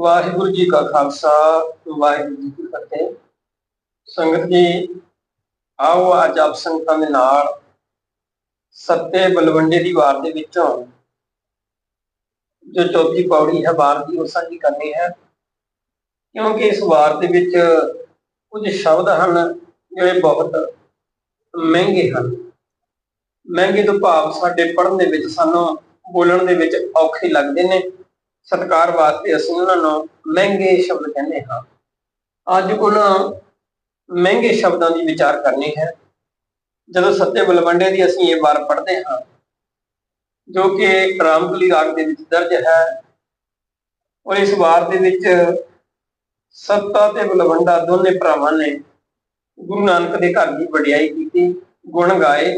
ਵਾਹਿਗੁਰੂ ਜੀ ਕਾ ਖਾਲਸਾ, ਵਾਹਿਗੁਰੂ ਜੀ ਕੀ ਫਤਿਹ। ਸੰਗਤ ਜੀ, ਆਓ ਅੱਜ ਆਪ ਸੰਗਤਾਂ ਦੇ ਨਾਲ ਸੱਤੇ ਬਲਵੰਡੇ ਦੀ ਵਾਰ ਦੇ ਵਿੱਚੋਂ ਜੋ ਚੌਥੀ ਪੌੜੀ ਹੈ, ਵਾਰ ਦੀ ਉਹ ਸਾਂਝੀ ਕਰਨੀ ਹੈ। ਕਿਉਂਕਿ ਇਸ ਵਾਰ ਦੇ ਵਿੱਚ ਕੁਝ ਸ਼ਬਦ ਹਨ, ਜਿਹੜੇ ਬਹੁਤ ਮਹਿੰਗੇ ਹਨ। ਮਹਿੰਗੇ ਤੋਂ ਭਾਵ ਸਾਡੇ ਪੜ੍ਹਨ ਦੇ ਵਿੱਚ, ਸਾਨੂੰ ਬੋਲਣ ਦੇ ਵਿੱਚ ਔਖੇ ਲੱਗਦੇ ਨੇ। ਸਤਕਾਰ ਵਾਸਤੇ ਅਸੀਂ ਉਹਨਾਂ ਨੂੰ ਮਹਿੰਗੇ ਸ਼ਬਦ ਕਹਿੰਦੇ ਹਾਂ। ਅੱਜ ਉਹਨਾਂ ਮਹਿੰਗੇ ਸ਼ਬਦਾਂ ਦੀ ਵਿਚਾਰ ਕਰਨੀ ਹੈ। ਜਦੋਂ ਸੱਤੇ ਬਲਵੰਡੇ ਦੀ ਅਸੀਂ ਇਹ ਵਾਰ ਪੜ੍ਹਦੇ ਹਾਂ, ਜੋ ਕਿ ਰਾਮਕਲੀ ਰਾਗ ਦੇ ਵਿੱਚ ਦਰਜ ਹੈ ਔਰ ਇਸ ਵਾਰ ਦੇ ਵਿੱਚ ਸੱਤਾ ਤੇ ਬਲਵੰਡਾ ਦੋਨੇ ਭਰਾਵਾਂ ਨੇ ਗੁਰੂ ਨਾਨਕ ਦੇ ਘਰ ਦੀ ਵਡਿਆਈ ਕੀਤੀ, ਗੁਣ ਗਾਏ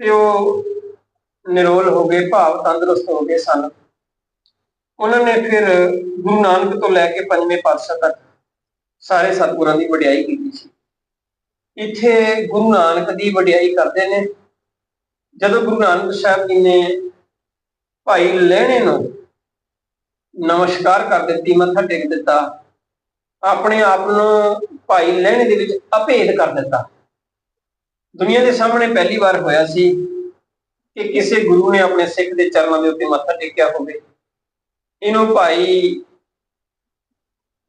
ਤੇ ਉਹ ਨਿਰੋਲ ਹੋ ਗਏ, ਭਾਵ ਤੰਦਰੁਸਤ ਹੋ ਗਏ ਸਨ। ਉਹਨਾਂ ਨੇ ਫਿਰ ਗੁਰੂ ਨਾਨਕ ਤੋਂ ਲੈ ਕੇ ਪੰਜਵੇਂ ਪਾਤਸ਼ਾਹ ਤੱਕ ਸਾਰੇ ਸਤਿਗੁਰਾਂ ਦੀ ਵਡਿਆਈ ਕੀਤੀ ਸੀ। ਇੱਥੇ ਗੁਰੂ ਨਾਨਕ ਦੀ ਵਡਿਆਈ ਕਰਦੇ ਨੇ। ਜਦੋਂ ਗੁਰੂ ਨਾਨਕ ਸਾਹਿਬ ਜੀ ਨੇ ਭਾਈ ਲਹਿਣੇ ਨੂੰ ਨਮਸਕਾਰ ਕਰ ਦਿੱਤੀ, ਮੱਥਾ ਟੇਕ ਦਿੱਤਾ, ਆਪਣੇ ਆਪ ਨੂੰ ਭਾਈ ਲਹਿਣੇ ਦੇ ਵਿੱਚ ਅਭੇਦ ਕਰ ਦਿੱਤਾ। ਦੁਨੀਆ ਦੇ ਸਾਹਮਣੇ ਪਹਿਲੀ ਵਾਰ ਹੋਇਆ ਸੀ ਕਿ ਕਿਸੇ ਗੁਰੂ ਨੇ ਆਪਣੇ ਸਿੱਖ ਦੇ ਚਰਨਾਂ ਦੇ ਉੱਤੇ ਮੱਥਾ ਟੇਕਿਆ ਹੋਵੇ। ਇਹਨੂੰ ਭਾਈ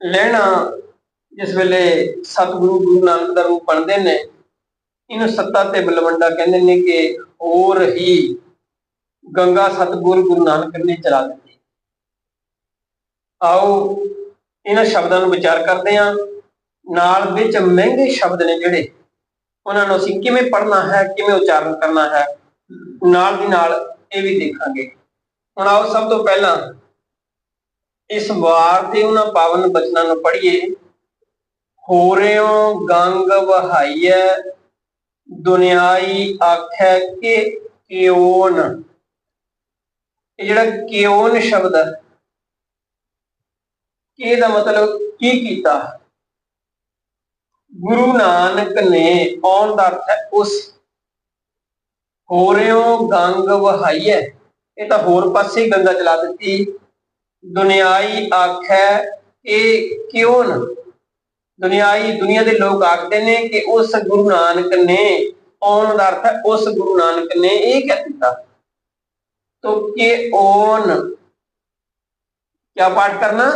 ਲੈਣਾ ਜਿਸ ਵੇਲੇ ਸਤਿਗੁਰੂ ਗੁਰੂ ਨਾਨਕ ਦਾ ਰੂਪ ਬਣਦੇ ਨੇ, ਇਹਨੂੰ ਸੱਤਾ ਤੇ ਬਲਵੰਡਾ ਕਹਿੰਦੇ ਨੇ ਕਿ ਹੋਰ ਹੀ ਗੰਗਾ ਸਤਿਗੁਰੂ ਗੁਰੂ ਨਾਨਕ ਨੇ ਚਲਾ ਦਿੱਤੀ। ਆਓ ਇਹਨਾਂ ਸ਼ਬਦਾਂ ਨੂੰ ਵਿਚਾਰ ਕਰਦੇ ਹਾਂ। ਨਾਲ ਵਿੱਚ ਮਹਿੰਗੇ ਸ਼ਬਦ ਨੇ ਜਿਹੜੇ, ਉਹਨਾਂ ਨੂੰ ਅਸੀਂ ਕਿਵੇਂ ਪੜ੍ਹਨਾ ਹੈ, ਕਿਵੇਂ ਉਚਾਰਨ ਕਰਨਾ ਹੈ, ਨਾਲ ਦੀ ਨਾਲ ਇਹ ਵੀ ਦੇਖਾਂਗੇ। ਹੁਣ ਆਓ ਸਭ ਤੋਂ ਪਹਿਲਾਂ ਇਸ ਵਾਰ ਦੇ ਉਹਨਾਂ ਪਾਵਨ ਬਚਨਾਂ ਨੂੰ ਪੜ੍ਹੀਏ। ਹੋ ਰਿਓ ਗੰਗ ਵਹਾਈਐ, ਦੁਨਿਆਈ ਆਖੈ ਕਿ ਕਿਉਨ। ਇਹ ਜਿਹੜਾ ਕਿਉਨ ਸ਼ਬਦ ਹੈ, ਇਹਦਾ ਮਤਲਬ ਕੀ ਕੀਤਾ? ਗੁਰੂ ਨਾਨਕ ਨੇ ਆਉਣ ਦਾ ਅਰਥ ਹੈ ਉਸ। ਹੋ ਰਿਓ ਗੰਗ ਵਹਾਈਐ, ਇਹ ਤਾਂ ਹੋਰ ਪਾਸੇ ਹੀ ਗੰਗਾ ਚਲਾ ਦਿੱਤੀ। ਦੁਨਿਆਈ ਆਖੈ ਇਹ ਕਿਉਂ ਨਾ? ਦੁਨਿਆਈ ਦੁਨੀਆ ਦੇ ਲੋਕ ਆਖਦੇ ਨੇ ਕਿ ਉਸ ਗੁਰੂ ਨਾਨਕ ਨੇ ਆਉਣ ਦਾ ਅਰਥ ਹੈ ਉਸ ਗੁਰੂ ਨਾਨਕ ਨੇ ਇਹ ਕਹਿ ਦਿੱਤਾ। ਤੋ ਕਿ ਕੀ ਪਾਠ ਕਰਨਾ?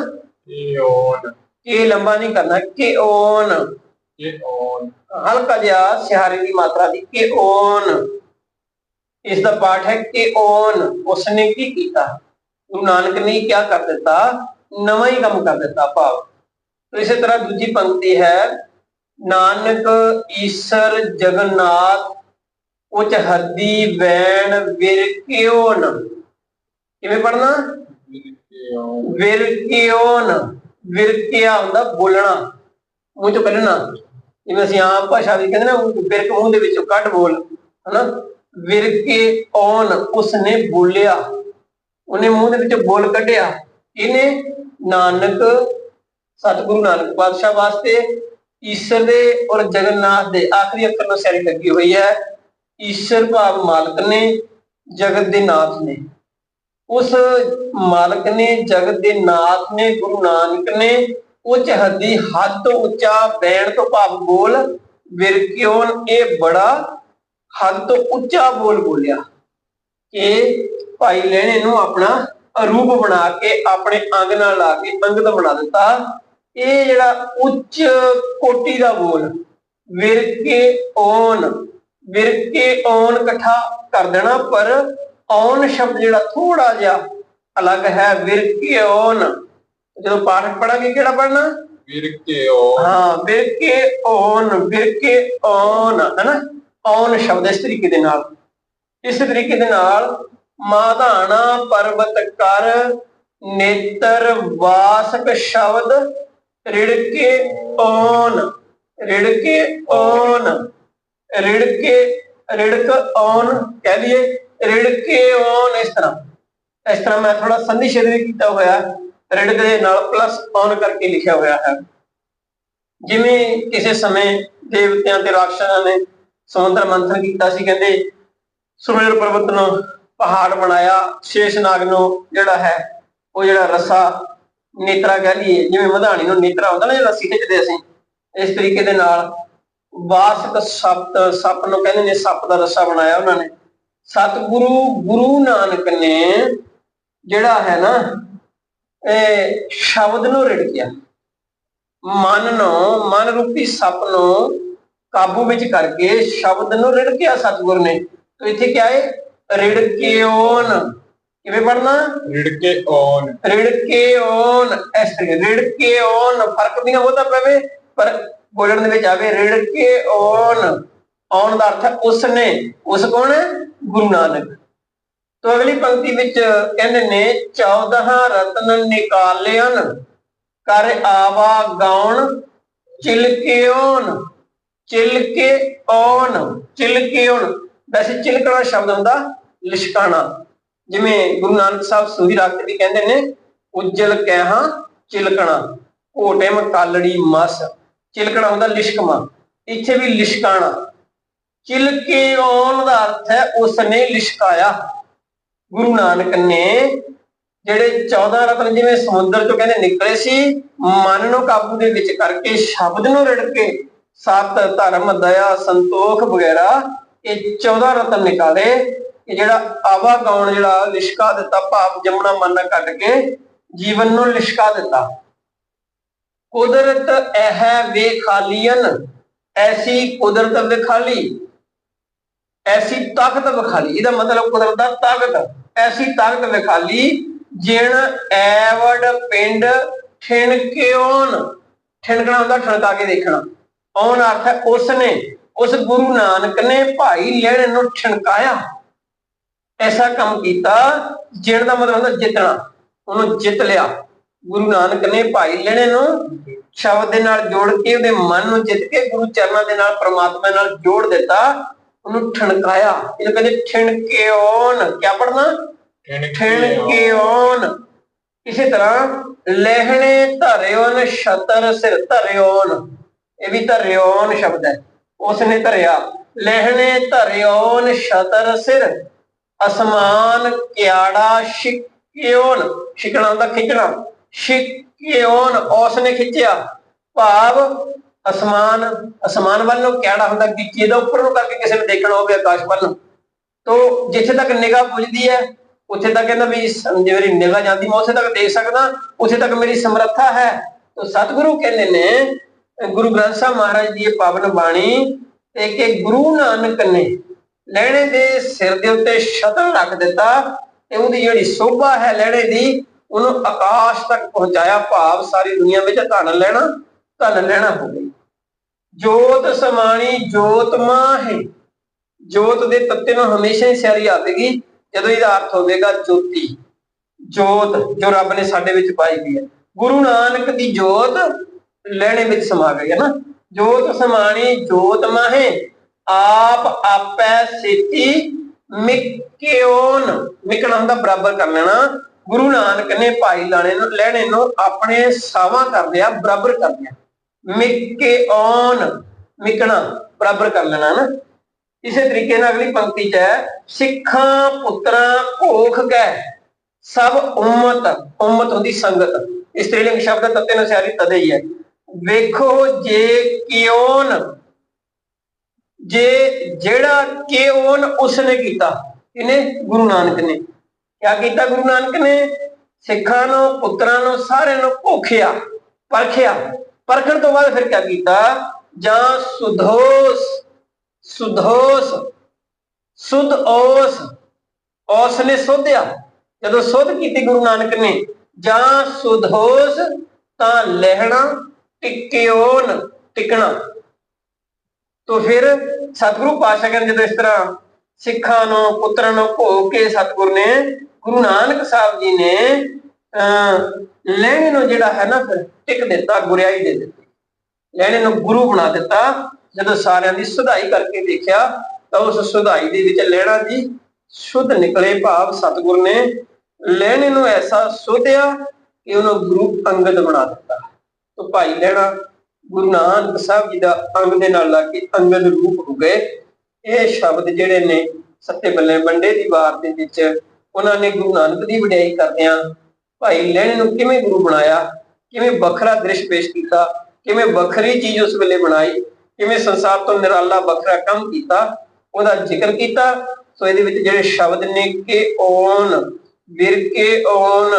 ਓਨ ਕਿ ਲੰਬਾ ਨਹੀਂ ਕਰਨਾ ਕਿ ਓਨ ਇਹ ਓਨ ਹਲਕਾ ਜਿਹਾ ਸਿਹਾਰੇ ਦੀ ਮਾਤਰਾ ਦੀ ਕਿ ਓਨ ਇਸ ਦਾ ਪਾਠ ਹੈ ਕਿ ਓਨ ਉਸਨੇ ਕੀ ਕੀਤਾ? ਗੁਰੂ ਨਾਨਕ ਨੇ ਕੀ ਕਰ ਦਿੱਤਾ? ਨਵਾਂ ਹੀ ਕੰਮ ਕਰ ਦਿੱਤਾ ਭਾਵ। ਇਸੇ ਤਰ੍ਹਾਂ ਦੂਜੀ ਪੰਕਤੀ ਹੈ, ਨਾਨਕ ਈਸ਼ਰ ਜਗਨਨਾਥ, ਉਚ ਹੱਦੀ ਵੈਣ ਵਿਰਕਿਓਨ ਕਿਵੇਂ ਪੜਨਾ ਵਿਰਕਿਓਨ ਵਿਰਕਿਆ ਹੁੰਦਾ? ਬੋਲਣਾ। ਮੂੰਹ ਚੋਂ ਕੱਢਣਾ। ਜਿਵੇਂ ਅਸੀਂ ਆਮ ਭਾਸ਼ਾ ਵਿੱਚ ਕਹਿੰਦੇ ਨਾ ਵਿਰਕ ਮੂੰਹ ਦੇ ਵਿੱਚੋਂ ਕੱਢ ਬੋਲ, ਹਨਾ? ਵਿਰਕੇ ਔਨ, ਉਸਨੇ ਬੋਲਿਆ। ਉਹਨੇ ਮੂੰਹ ਦੇ ਵਿੱਚ ਬੋਲ ਕੱਢਿਆ। ਇਹਨੇ ਨਾਨਕ, ਸਤਿਗੁਰੂ ਨਾਨਕ ਪਾਤਸ਼ਾਹ ਵਾਸਤੇ ਈਸ਼ਰ ਦੇ ਔਰ ਜਗਨਨਾਥ ਦੇ ਆਖਰੀ ਅੱਖਰ ਨੂੰ ਸੈਰੀ ਲੱਗੀ ਹੋਈ ਹੈ। ਈਸ਼ਰ ਭਾਵ ਮਾਲਕ ਨੇ, ਜਗਤ ਦੇ ਨਾਥ ਨੇ। ਉਸ ਮਾਲਕ ਨੇ, ਜਗਤ ਦੇ ਨਾਥ ਨੇ, ਗੁਰੂ ਨਾਨਕ ਨੇ, ਉੱਚ ਹੱਦੀ ਹੱਦ ਤੋਂ ਉੱਚਾ ਬੈਣ ਤੋਂ ਭਾਵ ਬੋਲ ਵਿਰਕਿਓਨ ਇਹ ਬੜਾ ਹੱਦ ਤੋਂ ਉੱਚਾ ਬੋਲ ਬੋਲਿਆ। ਕਿ ਭਾਈ ਲੈਣੇ ਨੂੰ ਆਪਣਾ ਰੂਪ ਬਣਾ ਕੇ ਆਪਣੇ ਅੰਗ ਨਾਲ ਲਾ ਕੇ ਅੰਗਤ ਬਣਾ ਦਿੱਤਾ। ਇਹ ਜਿਹੜਾ ਉੱਚ ਕੋਟੀ ਦਾ ਬੋਲ ਵਿਰਕੇ ਓਨ ਵਿਰਕੇ ਓਨ ਇਕੱਠਾ ਕਰ ਦੇਣਾ ਪਰ ਓਨ ਸ਼ਬਦ ਜਿਹੜਾ ਥੋੜਾ ਜਿਹਾ ਅਲੱਗ ਹੈ ਵਿਰਕੇ ਓਨ। ਜਦੋਂ ਪਾਠ ਪੜਾਂਗੇ ਕਿਹੜਾ ਪੜਨਾ ਵਿਰਕੇ ਓਨ। ਹਾਂ ਵਿਰਕੇ ਓਨ ਵਿਰਕੇ ਓਨ ਹੈਨਾ ਓਨ ਸ਼ਬਦ ਇਸ ਤਰੀਕੇ ਦੇ ਨਾਲ। ਇਸ ਤਰੀਕੇ ਦੇ ਨਾਲ ਮਾਧਾਣਾ ਪਰਬਤ ਕਰ ਨੇਤਰ ਵਾਸਕ ਸ਼ਬਦ ਰਿੜਕੇ ਓਨ ਰਿੜਕੇ ਓਨ, ਰਿੜਕੇ, ਰਿੜਕ ਓਨ ਕਹਿ ਲਈਏ ਰਿੜਕੇ ਓਨ ਇਸ ਤਰ੍ਹਾਂ। ਇਸ ਤਰ੍ਹਾਂ ਮੈਂ ਥੋੜਾ ਸੰਧੀ ਸ਼ੇਦ ਕੀਤਾ ਹੋਇਆ, ਰਿੜਕ ਦੇ ਨਾਲ ਪਲੱਸ ਓਨ ਕਰਕੇ ਲਿਖਿਆ ਹੋਇਆ ਹੈ। ਜਿਵੇਂ ਕਿਸੇ ਸਮੇਂ ਦੇਵਤਿਆਂ ਤੇ ਰਾਖਸ਼ਾਂ ਨੇ ਸਮੁੰਦਰ ਮੰਥਨ ਕੀਤਾ ਸੀ, ਕਹਿੰਦੇ ਸੁਮੇਰ ਪਰਬਤ ਨੂੰ ਪਹਾੜ ਬਣਾਇਆ ਸ਼ੇਸ਼ਨਾਗ ਨੂੰ ਜਿਹੜਾ ਹੈ, ਉਹ ਜਿਹੜਾ ਰਸਾ ਨੇਤਰਾ ਕਹਿ ਲਈਏ, ਜਿਵੇਂ ਮਧਾਣੀ ਨੂੰ ਨੇਤਰਾ ਹੁੰਦਾ ਨਾ ਜੇ ਰੱਸੀ ਖਿੱਚਦੇ ਅਸੀਂ, ਇਸ ਤਰੀਕੇ ਦੇ ਨਾਲ ਵਾਸਕ ਸਪਤ, ਸੱਪ ਨੂੰ ਕਹਿੰਦੇ ਨੇ, ਸੱਪ ਦਾ ਰੱਸਾ ਬਣਾਇਆ ਉਹਨਾਂ ਨੇ। ਸਤਿਗੁਰੂ ਗੁਰੂ ਨਾਨਕ ਨੇ ਜਿਹੜਾ ਹੈ ਨਾ, ਇਹ ਸ਼ਬਦ ਨੂੰ ਰਿੜਕਿਆ ਮਨ ਨੂੰ, ਮਨ ਰੂਪੀ ਸੱਪ ਨੂੰ ਕਾਬੂ ਵਿੱਚ ਕਰਕੇ ਸ਼ਬਦ ਨੂੰ ਰਿੜਕਿਆ ਸਤਿਗੁਰ ਨੇ। ਤੋ ਇੱਥੇ ਕਿਹਾ ਹੈ ਰਿੜਕਿਓਨ। ਕਿਵੇਂ ਪੜਨਾ ਰਿੜਕੇ ਓਨ ਰਿੜਕਿਓਨ। ਇਸ ਤਰੀਕੇ ਰਿੜਕਿਓਨ। ਫ਼ਰਕ ਵੀ ਨਾ ਉਹਦਾ ਪਵੇ ਪਰ ਬੋਲਣ ਦੇ ਵਿੱਚ ਆਵੇ ਰਿੜਕਿਓਨ। ਔਨ ਦਾ ਅਰਥ ਹੈ ਉਸਨੇ। ਉਸ ਕੌਣ ਗੁਰੂ ਨਾਨਕ। ਤੋ ਅਗਲੀ ਪੰਕਤੀ ਵਿੱਚ ਕਹਿੰਦੇ ਨੇ 14 ਰਤਨ ਨਿਕਾਲਿਆਨ ਕਰ ਆਵਾ ਗਾਉਣ ਚਿਲਕਿਓਨ। ਚਿਲਕੇ ਔਨ ਚਿਲਕਿਓਨ। ਵੈਸੇ ਚਿਲਕਣਾ ਸ਼ਬਦ ਹੁੰਦਾ ਲਿਸ਼ਕਾਣਾ। ਜਿਵੇਂ ਗੁਰੂ ਨਾਨਕ ਸਾਹਿਬ ਸੂਹੀ ਰਾਗ ਵੀ ਕਹਿੰਦੇ ਨੇ, ਉਜਲ ਕਹਿਹਾ ਚਿਲਕਣਾ ਘੋਟੇ ਮਕਾਲੜੀ ਮਸ। ਚਿਲਕਣਾ ਹੁੰਦਾ ਲਿਸ਼ਕਮਾ। ਇੱਥੇ ਵੀ ਲਿਸ਼ਕਾਣਾ। ਚਿਲਕੇ ਔਨ ਦਾ ਅਰਥ ਹੈ ਉਸਨੇ ਲਿਸ਼ਕਾਇਆ। ਗੁਰੂ ਨਾਨਕ ਨੇ ਜਿਹੜੇ 14 ਰਤਨ ਜਿਵੇਂ ਸਮੁੰਦਰ ਚੋਂ ਕਹਿੰਦੇ ਨਿਕਲੇ ਸੀ, ਮਨ ਨੂੰ ਕਾਬੂ ਦੇ ਵਿੱਚ ਕਰਕੇ, ਸ਼ਬਦ ਨੂੰ ਰਿੜ ਕੇ ਸਤ ਧਰਮ, ਦਇਆ, ਸੰਤੋਖ ਵਗੈਰਾ ਇਹ 14 ਰਤਨ ਨਿਕਾਲੇ, ਇਹ ਜਿਹੜਾ ਆਵਾ ਗਾਉਣ ਜਿਹੜਾ ਲਿਸ਼ਕਾ ਦਿੱਤਾ, ਭਾਵ ਜਮਣਾ ਮਨ ਕੱਢ ਕੇ ਜੀਵਨ ਨੂੰ ਲਿਸ਼ਕਾ ਦਿੱਤਾ। ਕੁਦਰਤ ਇਹ ਵੇਖਾਲੀਨ ਐਸੀ ਕੁਦਰਤ ਵਿਖਾਲੀ ਐਸੀ ਤਾਕਤ ਵਿਖਾਲੀ ਇਹਦਾ ਮਤਲਬ ਕੁਦਰਤ ਦਾ ਤਾਕਤ, ਐਸੀ ਤਾਕਤ ਵਿਖਾਲੀ ਜਿਣ ਐਵੜ ਪਿੰਡ ਠਿਣਕਿਓਨ ਠਿਣਕਣਾ ਹੁੰਦਾ, ਠਣਕਾ ਕੇ ਦੇਖਣਾ। ਔਨ ਅਰਥ ਉਸਨੇ ਉਸ ਗੁਰੂ ਨਾਨਕ ਨੇ ਭਾਈ ਲੈਣ ਨੂੰ ਠਣਕਾਇਆ। ਐਸਾ ਕੰਮ ਕੀਤਾ ਜਿਹੜਾ ਦਾ ਮਤਲਬ ਹੁੰਦਾ ਜਿੱਤਣਾ, ਉਹਨੂੰ ਜਿੱਤ ਲਿਆ। ਗੁਰੂ ਨਾਨਕ ਨੇ ਭਾਈ ਲੈਣੇ ਨੂੰ ਸ਼ਬਦ ਦੇ ਨਾਲ ਜੋੜ ਕੇ ਉਹਦੇ ਮਨ ਨੂੰ ਜਿੱਤ ਕੇ ਗੁਰੂ ਚਰਨਾਂ ਦੇ ਨਾਲ, ਪ੍ਰਮਾਤਮਾ ਨਾਲ ਜੋੜ ਦਿੱਤਾ, ਉਹਨੂੰ ਠਣਕਾਇਆ। ਇਹਨੂੰ ਕਹਿੰਦੇ ਠਿਣਕਿਓਨ। ਕੀ ਪੜਨਾ ਠਿਣਕਿਓਨ। ਇਸੇ ਤਰ੍ਹਾਂ ਲਹਿਣੇ ਧਰਿਓਨ, ਛਤਰ ਸਿਰ ਧਰਿਓਨ। ਇਹ ਵੀ ਧਰਿਓਨ ਸ਼ਬਦ ਹੈ। ਉਸਨੇ ਧਰਿਆ, ਲਹਿਣੇ ਧਰਿਓਨ ਛਤਰ ਸਿਰ, ਅਸਮਾਨ ਕਿਆੜਾ ਸ਼ਿਕਿਓਨ ਸ਼ਿਕਣਾ ਹੁੰਦਾ ਖਿੱਚਣਾ ਸ਼ਿਕਿਓਨ ਉਸਨੇ ਖਿੱਚਿਆ। ਭਾਵ ਅਸਮਾਨ ਅਸਮਾਨ ਵੱਲ ਨੂੰ ਕਿਆੜਾ ਹੁੰਦਾ ਕਿ ਇਹਦਾ ਉੱਪਰ ਨੂੰ ਕਰਕੇ ਕਿਸੇ ਨੇ ਦੇਖਣਾ ਹੋਵੇ ਆਕਾਸ਼ ਵੱਲ ਨੂੰ। ਤੋ ਜਿੱਥੇ ਤੱਕ ਨਿਗਾਹ ਪੁੱਜਦੀ ਹੈ, ਉੱਥੇ ਤੱਕ ਕਹਿੰਦਾ ਵੀ ਜੇ ਮੇਰੀ ਨਿਗਾਹ ਜਾਂਦੀ, ਮੈਂ ਉੱਥੇ ਤੱਕ ਦੇਖ ਸਕਦਾ, ਉੱਥੇ ਤੱਕ ਮੇਰੀ ਸਮਰੱਥਾ ਹੈ। ਤੋ ਸਤਿਗੁਰੂ ਕਹਿੰਦੇ ਨੇ ਗੁਰੂ ਗ੍ਰੰਥ ਸਾਹਿਬ ਮਹਾਰਾਜ ਦੀ ਇਹ ਪਾਵਨ ਬਾਣੀ ਤੇ ਕਿ ਗੁਰੂ ਨਾਨਕ ਨੇ ਲੈਣੇ ਦੇ ਸਿਰ ਦੇ ਉੱਤੇ ਛਤਰ ਰੱਖ ਦਿੱਤਾ ਤੇ ਉਹਦੀ ਜਿਹੜੀ ਸੋਭਾ ਹੈ ਲੈਣੇ ਦੀ, ਉਹਨੂੰ ਆਕਾਸ਼ ਤੱਕ ਪਹੁੰਚਾਇਆ, ਭਾਵ ਸਾਰੀ ਦੁਨੀਆ ਵਿੱਚ ਧਨ ਲੈਣਾ ਧਨ ਲੈਣਾ ਹੋ ਗਈ ਜੋਤ ਸਮਾਣੀ, ਜੋਤ ਮਾਹੇ। ਜੋਤ ਦੇ ਤੱਤੇ ਨੂੰ ਹਮੇਸ਼ਾ ਹੀ ਸਿਆਰੀ ਆਵੇਗੀ ਜਦੋਂ ਇਹਦਾ ਅਰਥ ਹੋਵੇਗਾ ਜੋਤੀ। ਜੋਤ, ਜੋ ਰੱਬ ਨੇ ਸਾਡੇ ਵਿੱਚ ਪਾਈ ਗਈ ਹੈ। ਗੁਰੂ ਨਾਨਕ ਦੀ ਜੋਤ ਲੈਣੇ ਵਿੱਚ ਸਮਾ ਗਈ ਹੈ ਨਾ। ਜੋਤ ਸਮਾਣੀ, ਜੋਤ ਮਾਹੇ, ਆਪ ਆਪੈ ਸੇਤੀ, ਮਿਕਿਓਨ। ਮਿਕਣਾ ਹੁੰਦਾ ਬਰਾਬਰ ਕਰ ਲੈਣਾ। ਗੁਰੂ ਨਾਨਕ ਨੇ ਭਾਈ ਲਾਣੇ ਨੂੰ, ਲੈਣੇ ਨੂੰ ਆਪਣੇ ਸਾਵਾ ਕਰ ਲਿਆ ਬਰਾਬਰ ਕਰ ਲਿਆ ਮਿਕਿਓਨ। ਮਿਕਣਾ ਬਰਾਬਰ ਕਰ ਲੈਣਾ ਨਾ। ਇਸੇ ਤਰੀਕੇ ਨਾਲ ਅਗਲੀ ਪੰਕਤੀ 'ਚ ਹੈ, ਸਿੱਖਾਂ ਪੁੱਤਰਾਂ ਭੋਖ ਗੈ ਸਭ ਉਮਤ ਉਮਤ ਹੁੰਦੀ ਸੰਗਤ। ਇਸਤਰੀਲਿੰਗ ਸ਼ਬਦ ਤੱਤੇ ਨਸਿਆਰੀ ਤਦੇ ਹੀ ਹੈ। ਵੇਖੋ ਜੇ ਕਿਉਨ, ਜੇ ਜਿਹੜਾ ਕਿਉਨ ਉਸਨੇ ਕੀਤਾ ਇਹਨੇ ਗੁਰੂ ਨਾਨਕ ਨੇ। ਕਿਆ ਕੀਤਾ ਗੁਰੂ ਨਾਨਕ ਨੇ? ਸਿੱਖਾਂ ਨੂੰ, ਪੁੱਤਰਾਂ ਨੂੰ, ਸਾਰਿਆਂ ਨੂੰ ਭੋਖਿਆ, ਪਰਖਿਆ। ਪਰਖਣ ਤੋਂ ਬਾਅਦ ਫਿਰ ਕਿਆ ਕੀਤਾ? ਜਾਂ ਸੁਧੋਸ ਸੁਧੋਸ ਸੁਧ ਓਸ ਉਸ ਨੇ ਸੋਧਿਆ। ਜਦੋਂ ਸੋਧ ਕੀਤੀ ਗੁਰੂ ਨਾਨਕ ਨੇ, ਜਾਂ ਸੁਧੋਸ, ਤਾਂ ਲਹਿਣਾ ਟਿਕਿਓਨ, ਟਿਕਣਾ। ਤੋ ਫਿਰ ਸਤਿਗੁਰੂ ਪਾਤਸ਼ਾਹ ਕਹਿੰਦੇ ਜਦੋਂ ਇਸ ਤਰ੍ਹਾਂ ਸਿੱਖਾਂ ਨੂੰ, ਪੁੱਤਰਾਂ ਨੂੰ ਭੋਗ ਕੇ ਸਤਿਗੁਰ ਨੇ, ਗੁਰੂ ਨਾਨਕ ਸਾਹਿਬ ਜੀ ਨੇ ਲੈਣੇ ਨੂੰ ਜਿਹੜਾ ਹੈ ਨਾ ਫਿਰ ਟਿਕ ਦਿੱਤਾ, ਗੁਰਿਆਈ ਦੇ ਦਿੱਤੀ। ਲੈਣੇ ਨੂੰ ਗੁਰੂ ਬਣਾ ਦਿੱਤਾ। ਜਦੋਂ ਸਾਰਿਆਂ ਦੀ ਸੁਧਾਈ ਕਰਕੇ ਦੇਖਿਆ, ਤਾਂ ਉਸ ਸੁਧਾਈ ਦੇ ਵਿੱਚ ਲੈਣਾ ਜੀ, ਸ਼ੁੱਧ ਨਿਕਲੇ ਭਾਵ ਸਤਿਗੁਰ ਨੇ ਲੈਣੇ ਨੂੰ ਐਸਾ ਸੋਧਿਆ ਕਿ ਉਹਨੂੰ ਗੁਰੂ ਅੰਗਦ ਬਣਾ ਦਿੱਤਾ। ਤੋ ਭਾਈ ਲੈਣਾ, ਗੁਰੂ ਨਾਨਕ ਸਾਹਿਬ ਜੀ ਦਾ ਅੰਗ ਦੇ ਨਾਲ ਲਾ ਕੇ ਅੰਗਦ ਰੂਪ ਹੋ ਗਏ। ਇਹ ਸ਼ਬਦ ਜਿਹੜੇ ਨੇ, ਸੱਤੇ ਬੱਲੇ ਬੰਡੇ ਦੀ ਵਾਰ ਦੇ ਵਿੱਚ ਉਹਨਾਂ ਨੇ ਗੁਰੂ ਨਾਨਕ ਦੀ ਵਡਿਆਈ ਕਰਦਿਆਂ ਭਾਈ ਲੈਣੇ ਨੂੰ ਕਿਵੇਂ ਗੁਰੂ ਬਣਾਇਆ, ਕਿਵੇਂ ਵੱਖਰਾ ਦ੍ਰਿਸ਼ ਪੇਸ਼ ਕੀਤਾ, ਕਿਵੇਂ ਵੱਖਰੀ ਚੀਜ਼ ਉਸ ਵੇਲੇ ਬਣਾਈ, ਕਿਵੇਂ ਸੰਸਾਰ ਤੋਂ ਨਿਰਾਲਾ ਵੱਖਰਾ ਕੰਮ ਕੀਤਾ, ਉਹਦਾ ਜ਼ਿਕਰ ਕੀਤਾ। ਸੋ ਇਹਦੇ ਵਿੱਚ ਜਿਹੜੇ ਸ਼ਬਦ ਨੇ, ਕਿ ਓਨ ਵਿਰਕੇ ਓਨ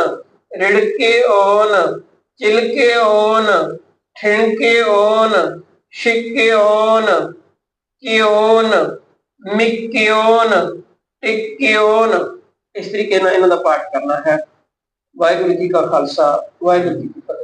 ਰਿੜਕੇ ਓਨ ਚਿਲਕੇ ਓਨ, ਠਿਣਕੇ ਓਨ, ਛਿੱਕੇ ਓਨ ਕਿਓਨ ਮਿਕਿਓਨ ਟਿਕਿਓਨ ਇਸ ਤਰੀਕੇ ਨਾਲ ਇਹਨਾਂ ਦਾ ਪਾਠ ਕਰਨਾ ਹੈ। ਵਾਹਿਗੁਰੂ ਜੀ ਕਾ ਖਾਲਸਾ, ਵਾਹਿਗੁਰੂ ਜੀ